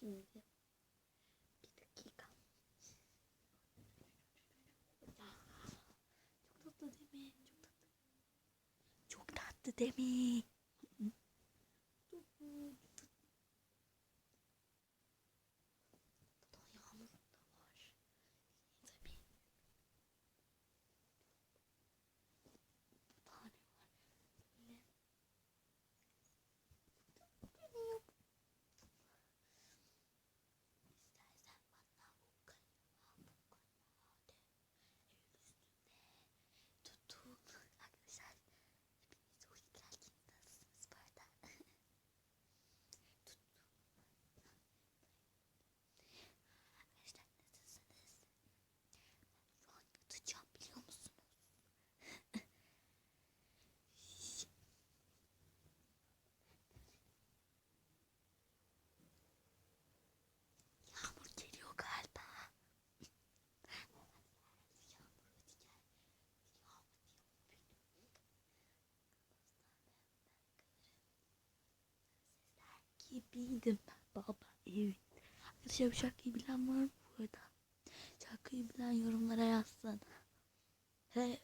Şimdi bir dakika. Çok tatlı değil mi? Çok tatlı. Çok tatlı değil mi? Çok tatlı. Daha yağmur da var. Tabii. Daha ne var? Böyle. Bilmiyorum. İstersen bana bu kalma bu kalma de. El üstünde tutun. Arkadaşlar hepiniz hoş geldiniz. Nasılsınız bu arada? Tutun. Arkadaşlar nasılsınız? Şu an yutacağım biliyor musunuz? Yağmur geliyor galiba. Yağmur hadi gel. Yağmur Sesler gibiydim baba evet. Arkadaşlar bu şarkıyı bilen var mı bu arada? Şarkıyı bilen yorumlara yazsın. He,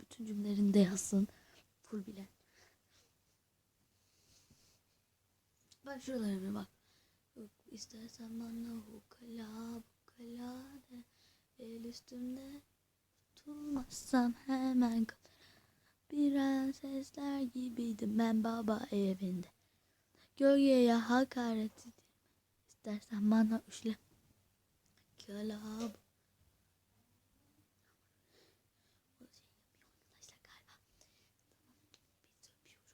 bütün cümlelerinde yazsın. Full bilen. Bak şuralarına bak. Yok istersen bana hukala bukala de El üstümde tutulmazsam hemen kalır Prensesler gibiydim ben baba evinde Gölgeye hakaret İstersen bana üşle Kala bu O şey yapıyor arkadaşlar galiba Tamam biz öpüyorum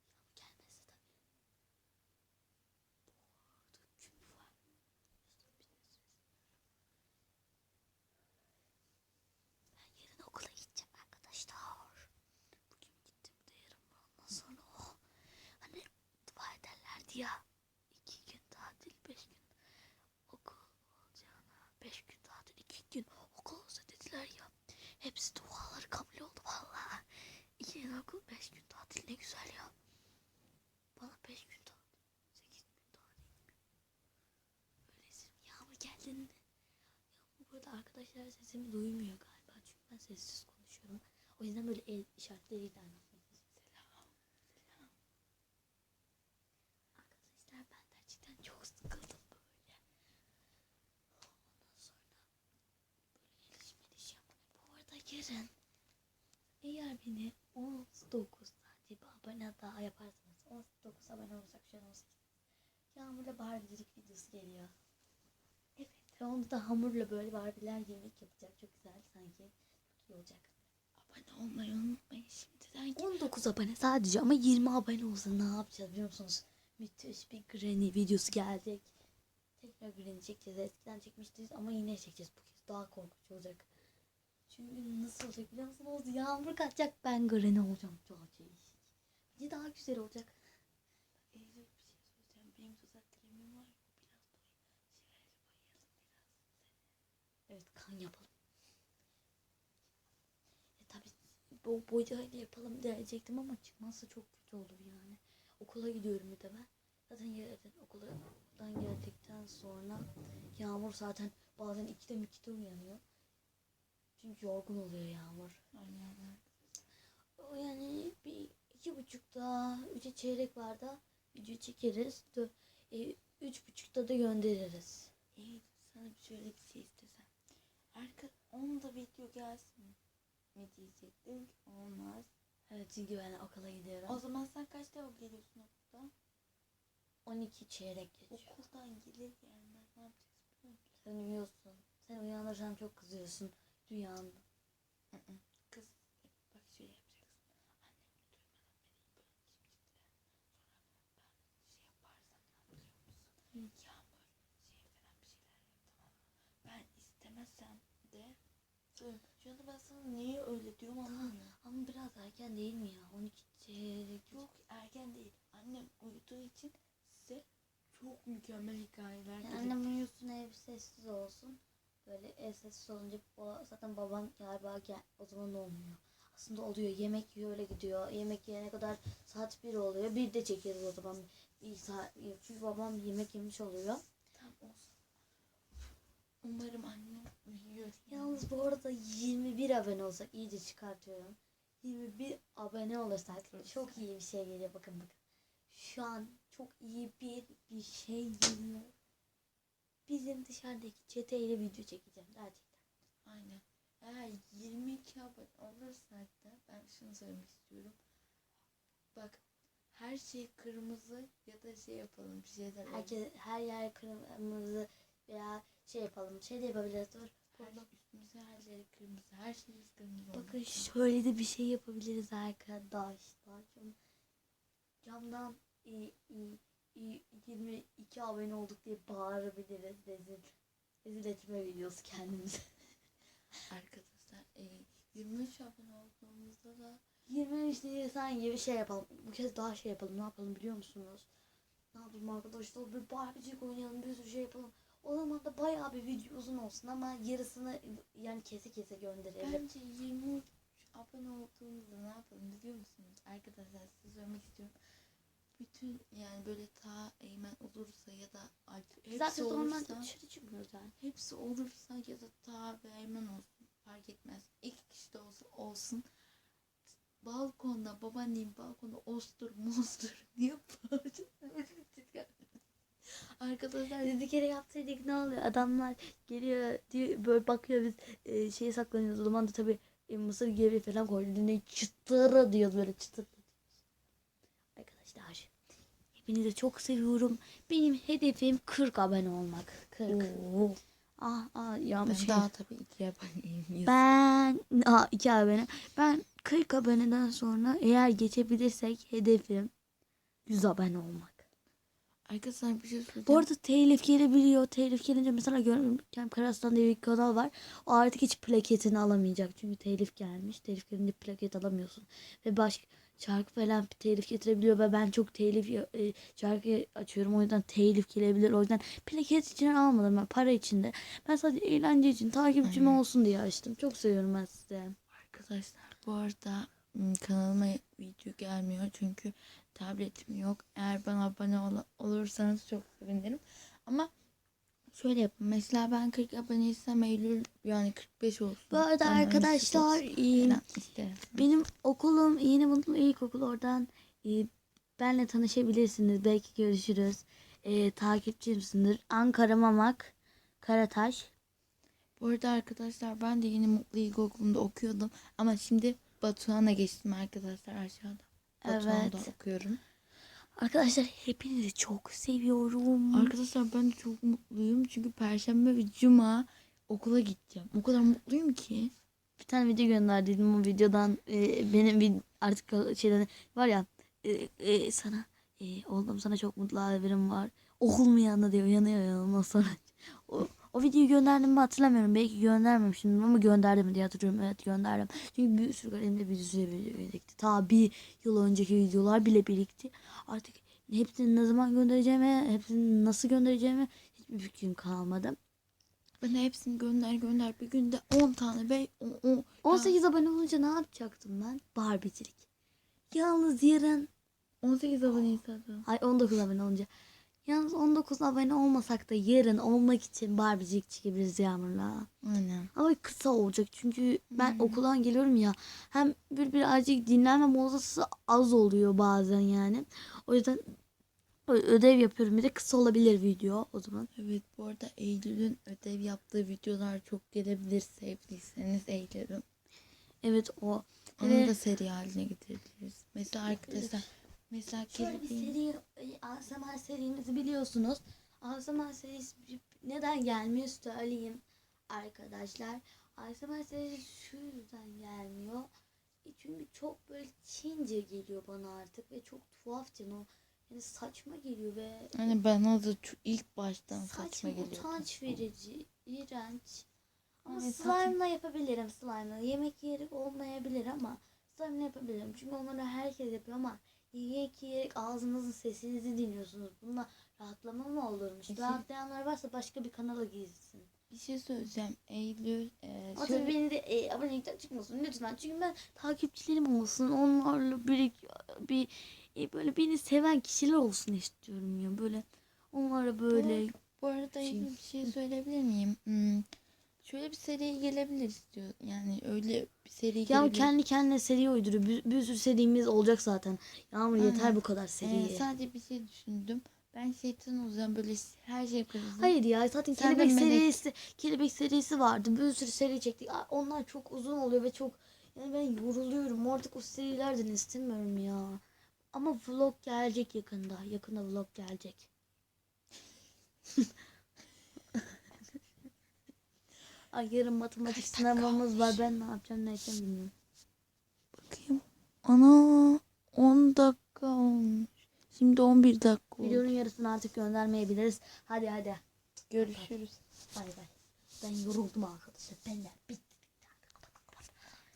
Yağmur gelmesi tabii Burada küp var. Ben yarın okula gideceğim arkadaşlar. Bugün gittim de yarın var. Ondan sonra o. Hani dua ederlerdi ya. iki gün tatil, beş gün okul olacağına. Beş gün tatil, iki gün okul olsa dediler ya. Hepsi duaları kabul oldu valla. İki gün okul, beş gün tatil ne güzel ya. Bana beş gün tatil, sekiz gün tatil. Öyleyse yağmur geldiğinde Yağmur burada arkadaşlar sesimi duymuyor galiba çünkü ben sessiz konuşuyorum. O yüzden böyle el işaretleriyle anlatmaya çalışıyorum. Selam. Selam. Arkadaşlar ben gerçekten çok sıkıldım böyle. Ondan sonra böyle gelişmeliş yapmaya. Bu arada yarın eğer beni 19 saat bir abone daha yaparsanız 19 abone olacak şu an 18. Yağmurla Barbie'cilik videosu geliyor. Evet. Ve onda da hamurla böyle Barbie'ler yemek yapacak. Çok güzel sanki. Çok iyi olacak. Abone olmayı unutmayın şimdiden. 19 abone sadece ama 20 abone olsa ne yapacağız biliyor musunuz? Müthiş bir Granny videosu gelecek. Tekrar Granny çekeceğiz. Eskiden çekmiştik ama yine çekeceğiz bu kez. Daha korkunç olacak. Çünkü nasıl olacak biliyor musunuz? Yağmur kaçacak ben Granny olacağım. Çok değişik. Bence daha güzel olacak. Bir şey biraz. Evet kan yapalım. E tabi bu boyayla yapalım diyecektim ama çıkmazsa çok kötü olur yani. Okula gidiyorum bir de ben. Zaten yerden okuldan geldikten sonra Yağmur zaten bazen ikide mi ikide uyanıyor. Çünkü yorgun oluyor Yağmur. Aynen. O yani bir iki buçukta, üçe çeyrek var da video çekeriz. Dö- e, üç buçukta da göndeririz. İyi sana bir şöyle bir şey istesem. Arka onda video gelsin mi diyecektim. Olmaz. Evet çünkü ben okula gidiyorum. O zaman sen kaçta geliyorsun okuldan? 12 çeyrek geçiyor. Okuldan gelir gelmez ne biliyor musun? Sen uyuyorsun. Sen uyanırsan çok kızıyorsun. Rüyanda. Hı hı. Kız bak şöyle yapacaksın. Annem duymadan beni böyle içmişti. Sonra ben şey yaparsam ne yapıyor musun? Yağmur şey falan bir şeyler yap tamam mı? Ben istemezsem de söyle. Şu anda ben sana niye öyle diyorum anlamıyorum. Ama biraz erken değil mi ya? 12 çeyrek. Yok erken değil. Annem uyuduğu için size çok mükemmel hikayeler Yani annem uyusun ev sessiz olsun. Böyle ev sessiz olunca o, zaten babam galiba gel, o zaman olmuyor. Aslında oluyor. Yemek yiyor öyle gidiyor. Yemek yiyene kadar saat 1 oluyor. Bir de çekeriz o zaman. İyi saat- Çünkü babam yemek yemiş oluyor. Tamam olsun. Umarım annem uyuyor. Yalnız bu arada 21 abone olsak iyice çıkartıyorum. 21 abone olursak Çok çok iyi bir şey geliyor. Bakın bakın. Şu an çok iyi bir bir şey geliyor. Bizim dışarıdaki çeteyle video çekeceğim gerçekten. Aynen. Eğer 22 abone olursak da ben şunu söylemek istiyorum. Bak her şey kırmızı ya da şey yapalım bir şeyler. Herkes her yer kırmızı veya şey yapalım. Şey de yapabiliriz. Dur. Her şey üstümüze her şey kırmızı. Her şeyimiz kırmızı. Bakın şöyle de bir şey yapabiliriz arkadaşlar. Cam- Camdan e, e, e, 22 abone olduk diye bağırabiliriz. Rezil, rezil etme videosu kendimize. Arkadaşlar e, 23 abone olduğumuzda da 23 Nisan gibi bir şey yapalım. Bu kez daha şey yapalım. Ne yapalım biliyor musunuz? Ne yapalım arkadaşlar? Bir Barbie'cik oynayalım. Bir sürü şey yapalım. O zaman da bayağı bir video uzun olsun ama yarısını yani kese kese gönderelim. bence 23 abone olduğumuzda ne yapalım biliyor musunuz? Arkadaşlar size söylemek istiyorum. Bütün yani böyle ta Eymen olursa ya da Alp hepsi Zaten olursa dışarı çıkmıyoruz yani. hepsi olursa ya da ta ve Eymen olsun fark etmez. İki kişi de olsa olsun. Balkonda babaannem balkonda ostur mostur diye bağıracak. Arkadaşlar Biz bir kere yapsaydık ne oluyor? Adamlar geliyor diyor böyle bakıyor biz e, şeye saklanıyoruz. O zaman da tabii e, mısır gevreği falan koydu. Ne çıtırı diyoruz böyle çıtır. Hepinizi çok seviyorum. Benim hedefim 40 abone olmak. 40. Oo. Ah ah ben yanlış. şey. daha tabii iki yapayım. Ben aa, 2 abone. Ben 40 aboneden sonra eğer geçebilirsek hedefim 100 abone olmak. Arkadaşlar bir şey söyleyeceğim. Bu arada telif gelebiliyor. Telif gelince mesela Görkem Karaslan diye bir kanal var. O artık hiç plaketini alamayacak. Çünkü telif gelmiş. Telif gelince plaket alamıyorsun. Ve başka şarkı falan telif getirebiliyor ve ben çok telif e, şarkı açıyorum. O yüzden telif gelebilir. O yüzden plaket için almadım ben. Para için de. Ben sadece eğlence için takipçim Aynen. olsun diye açtım. Çok seviyorum ben sizi. Arkadaşlar bu arada kanalıma video gelmiyor çünkü tabletim yok. Eğer bana abone ol- olursanız çok sevinirim. Ama şöyle yapın. Mesela ben 40 aboneysem Eylül yani 45 olsun. Bu arada Sonra arkadaşlar 30 e. Benim okulum Yeni Mutlu İlkokul oradan e, benle tanışabilirsiniz. Belki görüşürüz. E, takipçimsindir. Ankara Mamak Karataş. Bu arada arkadaşlar ben de yeni Mutlu İlkokulu'nda okuyordum. Ama şimdi Batuhan'a geçtim arkadaşlar aşağıda. Batuhan'da Evet. okuyorum. Arkadaşlar hepinizi çok seviyorum. Arkadaşlar ben de çok mutluyum. Çünkü Perşembe ve Cuma okula gideceğim. O kadar mutluyum ki. bir tane video gönderdiydim o videodan e, benim bir artık şeyden var ya e, e, sana e, oğlum sana çok mutlu haberim var. Okul mu yanında diyor yanıyor ya ondan sonra. O, o videoyu gönderdim mi hatırlamıyorum. Belki göndermemişim ama gönderdim diye hatırlıyorum. Evet gönderdim. Çünkü bir sürü elimde bir sürü video birikti. Ta bir yıl önceki videolar bile birikti. Artık hepsini ne zaman göndereceğime, hepsini nasıl göndereceğime hiçbir fikrim kalmadı. Bana hepsini gönder gönder. Bir günde 10 tane ve o, o, 18 abone olunca ne yapacaktım ben? Barbicilik. Yalnız yarın 18 abone zaten. Ay 19 abone olunca. Yalnız 19 abone olmasak da yarın olmak için Barbie'cik çekebiliriz Yağmur'la. Aynen. Ama kısa olacak çünkü ben Hmm. okuldan geliyorum ya. Hem bir birazcık dinlenme molası az oluyor bazen yani. O yüzden ödev yapıyorum. Bir de kısa olabilir video o zaman. Evet bu arada Eylül'ün ödev yaptığı videolar çok gelebilir sevdiyseniz Eylül'ün. Evet o. Onu Evet. da seri haline getirebiliriz. Mesela arkadaşlar mesela Şöyle bir seri, e, ASMR serimizi biliyorsunuz. ASMR serisi neden gelmiyor söyleyeyim arkadaşlar. ASMR serisi şu yüzden gelmiyor. E, Çünkü çok böyle Çince geliyor bana artık ve çok tuhafça o yani saçma geliyor ve hani bana da ilk baştan saçma, saçma, geliyor. utanç verici, iğrenç. Ama saçma. slime'la yapabilirim slime'la. Yemek yiyerek olmayabilir ama slime'la yapabilirim. Çünkü onları herkes yapıyor ama yemek yiyerek ağzınızın sesinizi dinliyorsunuz. Bununla rahatlama mı olurmuş? Peki. Rahatlayanlar varsa başka bir kanala gitsin. Bir şey söyleyeceğim. Eylül e, Ama şöyle- beni de e, abonelikten çıkmasın lütfen. Çünkü ben takipçilerim olsun. Onlarla bir, bir e, böyle beni seven kişiler olsun istiyorum ya. Böyle onlara böyle Bu arada Şey- ilgili bir şey söyleyebilir miyim? Hmm, şöyle bir seri gelebilir istiyor. Yani öyle bir seri ya gelebilir. kendi kendine seri uyduruyor. Bir, bir sürü serimiz olacak zaten. Yağmur yeter Aynen. bu kadar Ee, seriye. sadece bir şey düşündüm. Ben şeytan olacağım böyle her şey kırmızı. Hayır ya zaten Sen kelebek serisi kelebek serisi vardı. Bir sürü seri çektik. Onlar çok uzun oluyor ve çok yani ben yoruluyorum. Artık o serilerden istemiyorum ya. Ama vlog gelecek yakında. Yakında vlog gelecek. Ay yarın matematik sınavımız var. Ben ne yapacağım ne edeceğim bilmiyorum. Bakayım. Ana 10 dakika olmuş. Şimdi 11 dakika oldu. Videonun yarısını artık göndermeyebiliriz. Hadi hadi. Görüşürüz. Bay bay. Ben yoruldum arkadaşlar. Benler bitti.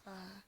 Aa.